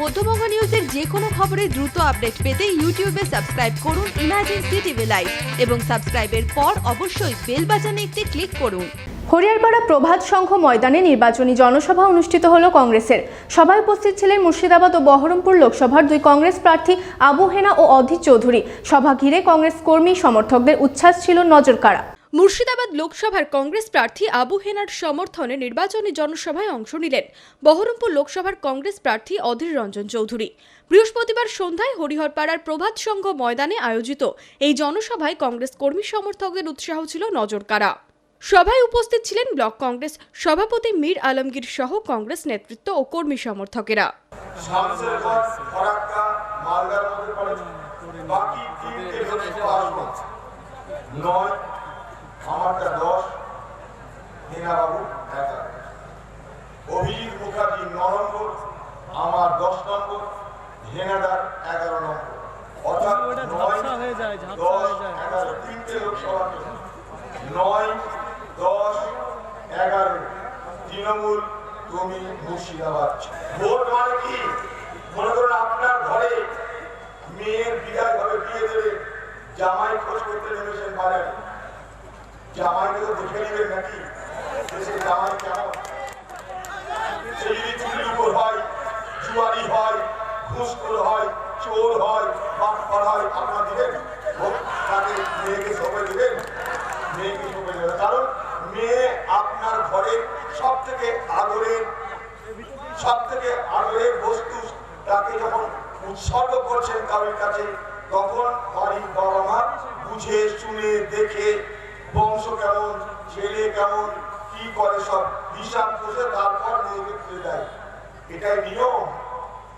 মধ্যবঙ্গ নিউজের যে কোনো খবরের দ্রুত আপডেট পেতে ইউটিউবে সাবস্ক্রাইব করুন ইমার্জেন্সি টিভি লাইভ এবং সাবস্ক্রাইবের পর অবশ্যই বেল বাটনে একটি ক্লিক করুন। হরিয়ারপাড়া প্রভাত সংঘ ময়দানে নির্বাচনী জনসভা অনুষ্ঠিত হল কংগ্রেসের। সভায় উপস্থিত ছিলেন মুর্শিদাবাদ ও বহরমপুর লোকসভার দুই কংগ্রেস প্রার্থী আবু হেনা ও অধীর চৌধুরী। সভা ঘিরে কংগ্রেস কর্মী সমর্থকদের উচ্ছ্বাস ছিল নজরকাড়া। মুর্শিদাবাদ লোকসভার কংগ্রেস প্রার্থী আবু হেনার সমর্থনে নির্বাচনী জনসভায় অংশ নিলেন বহরমপুর লোকসভার কংগ্রেস প্রার্থী অধীর রঞ্জন চৌধুরী। বৃহস্পতিবার সন্ধ্যায় হরিহরপাড়ার প্রভাত সংঘ ময়দানে আয়োজিত এই জনসভায় কংগ্রেস কর্মী সমর্থকদের উৎসাহ ছিল নজরকাড়া। সভায় উপস্থিত ছিলেন ব্লক কংগ্রেস সভাপতি মীর আলমগীর সহ কংগ্রেস নেতৃত্ব ও কর্মী সমর্থকেরা তিনটে লোকসভা আসন নয় আমারটা দশ হেনাবাবু এগারো অভিজিৎ মুখার্জি ন নম্বর আমার দশ নম্বর হেনাদার এগারো নম্বর। অর্থাৎ নয় দশ এগারো তিনটে লোকসভা। নয় দশ এগারো। তৃণমূল তুমি মুর্শিদাবাদ। ভোট মানে কি? মনে করুন আপনার ঘরে মেয়ের বিদায় হবে বিয়ে দেবে জামাই খোঁজ করতে নেমেছেন বাজারে। জামাইকে তো দেখে নেবেন নাকি? জামাই কেমন সে যদি চুরির উপর হয় জুয়ারি হয় ঘুষখোর হয়, চোর হয়, বাটপার হয়, আপনারা দিবেন? তাকে মেয়েকে সঁপে দেবেন? মেয়েকে সঁপে দেবেন। কারণ মেয়ে আপনার ঘরে সব থেকে আদরের সব থেকে আদরের বস্তু। তাকে যখন উৎসর্গ করছেন কারোর কাছে, তখন বাড়ির বাবা মা বুঝে, শুনে, দেখে, বংশ কেমন, ছেলে কেমন, কি করে সব হিসাব করে তারপর মেয়েকে ফিরে দেয়। এটাই নিয়ম।